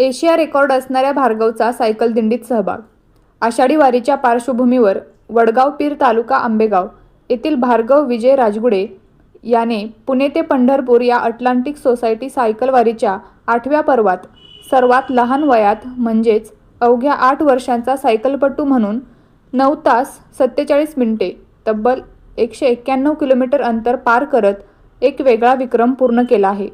Asia record असणाऱ्या भार्गवचा cycle दिंडीत सहभाग. आषाढी वारीच्या पार्श्वभूमीवर वडगाव पीर तालुका आंबेगाव येथील भार्गव विजय राजगुडे याने पुणे ते पंढरपूर या अटलांटिक सोसायटी सायकल वारीच्या आठव्या पर्वात सर्वात लहान वयात म्हणजेच अवघ्या आठ वर्षांचा सायकलपटू म्हणून नऊ तास सत्तेचाळीस मिनिटे तब्बल एकशे एक्क्याण्णव किलोमीटर अंतर पार करत एक वेगळा विक्रम पूर्ण केला आहे.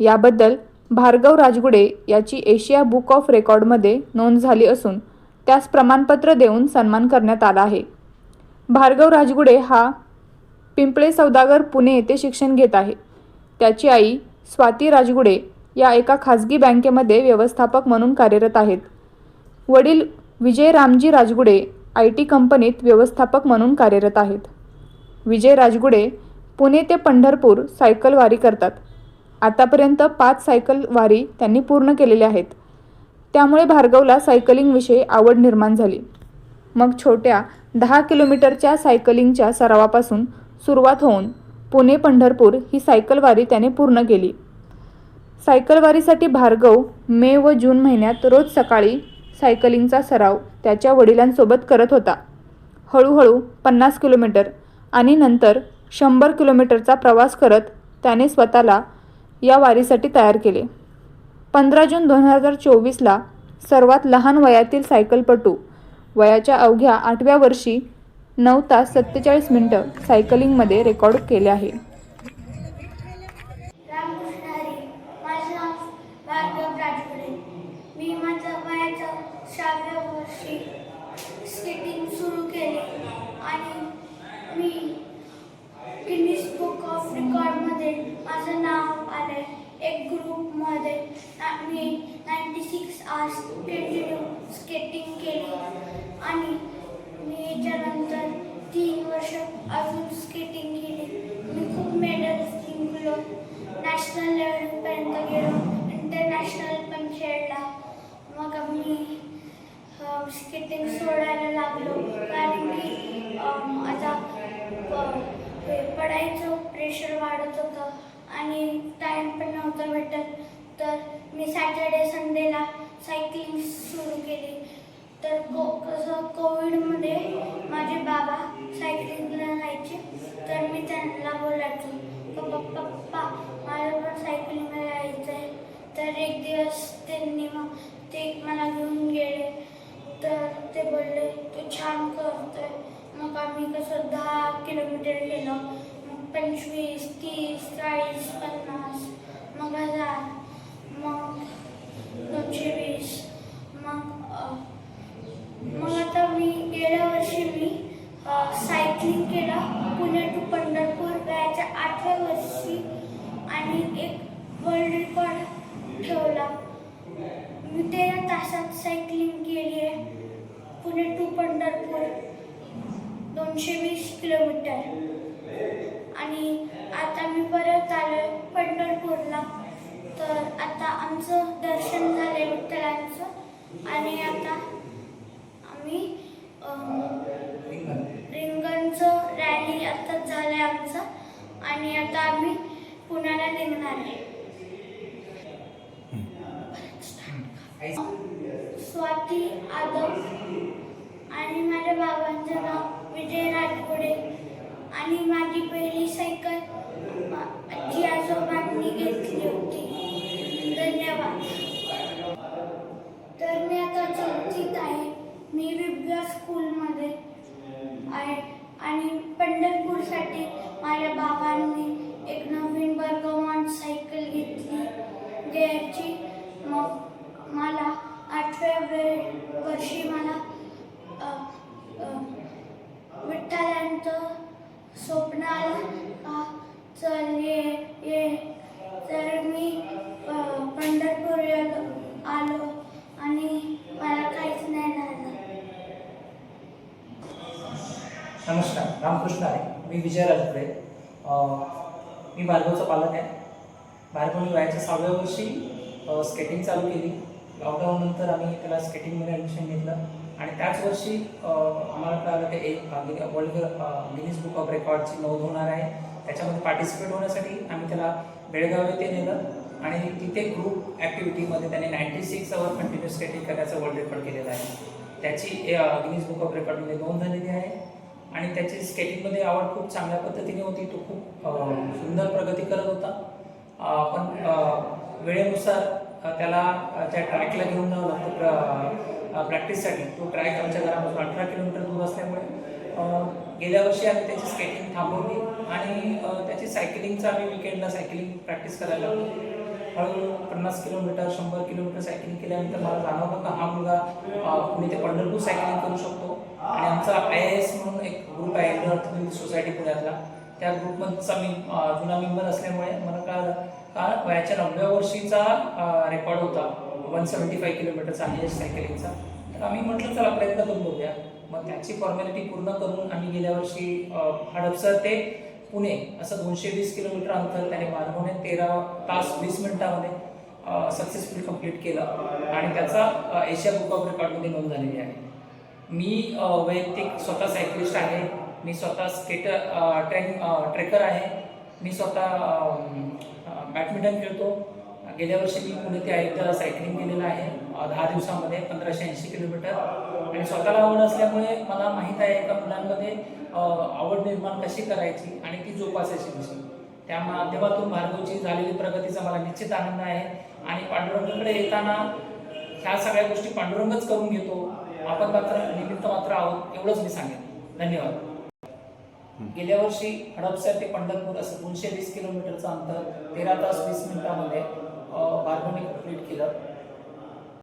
याबद्दल भार्गव राजगुडे याची एशिया बुक ऑफ रेकॉर्डमध्ये नोंद झाली असून त्यास प्रमाणपत्र देऊन सन्मान करण्यात आला आहे. भार्गव राजगुडे हा पिंपळे सौदागर पुणे येथे शिक्षण घेत आहे. त्याची आई स्वाती राजगुडे या एका खाजगी बँकेमध्ये व्यवस्थापक म्हणून कार्यरत आहेत. वडील विजय रामजी राजगुडे आय टी कंपनीत व्यवस्थापक म्हणून कार्यरत आहेत. विजय राजगुडे पुणे ते पंढरपूर सायकलवारी करतात. आतापर्यंत पाच सायकल वारी त्यांनी पूर्ण केलेल्या आहेत. त्यामुळे भार्गवला सायकलिंगविषयी आवड निर्माण झाली. मग छोट्या दहा किलोमीटरच्या सायकलिंगच्या सरावापासून सुरुवात होऊन पुणे पंढरपूर ही सायकलवारी त्याने पूर्ण केली. सायकलवारीसाठी भार्गव मे व जून महिन्यात रोज सकाळी सायकलिंगचा सराव त्याच्या वडिलांसोबत करत होता. हळूहळू पन्नास किलोमीटर आणि नंतर शंभर किलोमीटरचा प्रवास करत त्याने स्वतःला या वारीसाठी तयार केले. पंधरा जून दोन हजार चोवीसला सर्वात लहान वयातील सायकलपटू वयाच्या अवघ्या आठव्या वर्षी नऊ तास सत्तेचाळीस मिनटं सायकलिंगमध्ये रेकॉर्ड केले आहे रामकृष्ण हरी माझं नाव भार्गव राजगुडे मी माझ्या वयाच्या सहाव्या वर्षी स्केटिंग सुरू केले आणि मी गिनीज बुक ऑफ रेकॉर्डमध्ये माझं नाव आलं एक ग्रुपमध्ये ना- मी ninety six hours twenty two skating केली. आणि मी याच्यानंतर तीन वर्ष अजून स्केटिंग केली. मी खूप मेडल्स जिंकलो. नॅशनल लेवलपर्यंत गेलो. इंटरनॅशनल पण खेळला. मग आम्ही स्केटिंग सोडायला लागलो. कारण की आता पडायचं प्रेशर वाढत होतं. आणि टाईम पण नव्हता भेटत. तर मी सॅटर्डे संडेला सायकलिंग सुरू केली. तर को कसं कोविडमध्ये माझे बाबा सायकलिंगला जायचे तर मी त्यांना बोलायचो पप्पा पप्पा मला पण सायकलिंगला जायचं आहे. तर एक दिवस त्यांनी मग ते मला घेऊन गेले. तर ते बोलले तू छान करतोय. मग आम्ही कसं दहा किलोमीटर गेलो. मग पंचवीस तीस चाळीस पन्नास मग हजार मग दोनशे वीस मग अ, मग आता मी गेल्या वर्षी मी सायकलिंग केलं पुणे टू पंढरपूर वयाच्या आठव्या वर्षी आणि एक वर्ल्ड रेकॉर्ड ठेवला मी तेरा तासात सायकलिंग केली आहे. पुणे टू पंढरपूर. दोनशे वीस किलोमीटर आणि आता मी परत आलो पंढरपूरला. तर आता आमचं दर्शन झालं विठ्ठलांचं. आणि आता आम्ही रिंगणचं रॅली आत्ताच झालं आहे आमचं. आणि आता आम्ही पुण्याला निघणार आहे. स्वाती आदम आणि माझ्या बाबांचं नाव विजय राजगुडे. आणि माझी पहिली सायकल आजी आजोबांनी घेतली होती. धन्यवाद. तर मी आता चौथीत आहे. मी विद्या स्कूलमध्ये आहे. आणि पंढरपूरसाठी माझ्या बाबांनी एक नवीन बर्गमॉन सायकल घेतली. घ्यायची. मग मला वेळ वर्षी मला अ, विठ्ठलांचं स्वप्न आलं. चल ये ये. तर मी पंढरपूर आलो आणि मला काहीच नाही झालं. नमस्कार रामकृष्ण आहे. मी विजय राजपुरे मी भार्गवचा पालक आहे. भार्गवनी वयाच्या सहाव्या वर्षी स्केटिंग चालू केली. लॉकडाऊननंतर आम्ही त्याला स्केटिंगमध्ये ॲडमिशन घेतलं. आणि त्याच वर्षी आम्हाला कळालं की एक वर्ल्ड गिनीज बुक ऑफ रेकॉर्डची नोंद होणार आहे. त्याच्यामध्ये पार्टिसिपेट होण्यासाठी आम्ही त्याला बेळगाव येथे नेलं. आणि तिथे ग्रुप ॲक्टिव्हिटीमध्ये त्याने ninety six hour continue skating करण्याचा वर्ल्ड रेकॉर्ड केलेला आहे. त्याची गिनीज बुक ऑफ रेकॉर्डमध्ये नोंद झालेली आहे. आणि त्याची स्केटिंगमध्ये आवड खूप चांगल्या पद्धतीने होती. तो खूप सुंदर प्रगती करत होता पण वेळेनुसार त्याला त्या ट्रॅकला घेऊन जावं लागतं प्रॅक्टिससाठी. तो ट्रॅक आमच्या घरापासून अठरा किलोमीटर दूर असल्यामुळे गेल्या वर्षी आम्ही त्याची स्केटिंग थांबवली आणि त्याची सायकलिंगचं आम्ही विकेंडला सायकलिंग प्रॅक्टिस करायला लागलो. हळूहळू पन्नास किलोमीटर शंभर किलोमीटर सायकलिंग केल्यानंतर मला जाणवलं का हा मुलगा अ, पुणे ते पंढरपूर सायकलिंग करू शकतो. आणि आमचा आय एस म्हणून एक ग्रुप आहे अर्थ सोसायटी पुण्यातला. त्या ग्रुपमधचा मी जुना मेंबर असल्यामुळे मला कळालं हा वयाच्या नवव्या वर्षीचा रेकॉर्ड होता. वन सेवन्टी फाईव्ह किलोमीटरचा आय सायकलिंगचा तर आम्ही म्हटलं चला प्रयत्न करून बघूया. मग त्याची फॉर्मॅलिटी पूर्ण करून आम्ही गेल्या वर्षी हडपसर ते पुणे असं दोनशे वीस किलोमीटर अंतर त्याने मानवणे तेरा तास वीस मिनिटामध्ये सक्सेसफुल कंप्लीट केलं. आणि त्याचा एशिया बुक ऑफ रेकॉर्डमध्ये नोंद झालेली आहे. मी वैयक्तिक स्वतः सायकलिस्ट आहे. मी स्वतः स्केटर ट्रेन ट्रेकर आहे. मी स्वतः बॅडमिंटन खेळतो. गेल्या वर्षी मी पुणे ते अयोध्याला सायकलिंग केलेलं आहे दहा दिवसामध्ये पंधराशे ऐंशी किलोमीटर आणि स्वतःला आवड असल्यामुळे मला माहीत आहे का मुलांमध्ये आवड निर्माण कशी करायची आणि ती जोपासायची कशी. त्या माध्यमातून भार्गवची झालेली प्रगतीचा मला निश्चित आनंद आहे. आणि पांडुरंगाकडे येताना ह्या सगळ्या गोष्टी पांडुरंगच करून घेतो. आपण मात्र निमित्त मात्र आहोत एवढंच मी सांगेन. धन्यवाद. गेल्या वर्षी हडपसर ते पंढरपूर असं दोनशे वीस किलोमीटरचं अंतर तेरा तास वीस मिनिटामध्ये भार्गवने कंप्लीट केलं.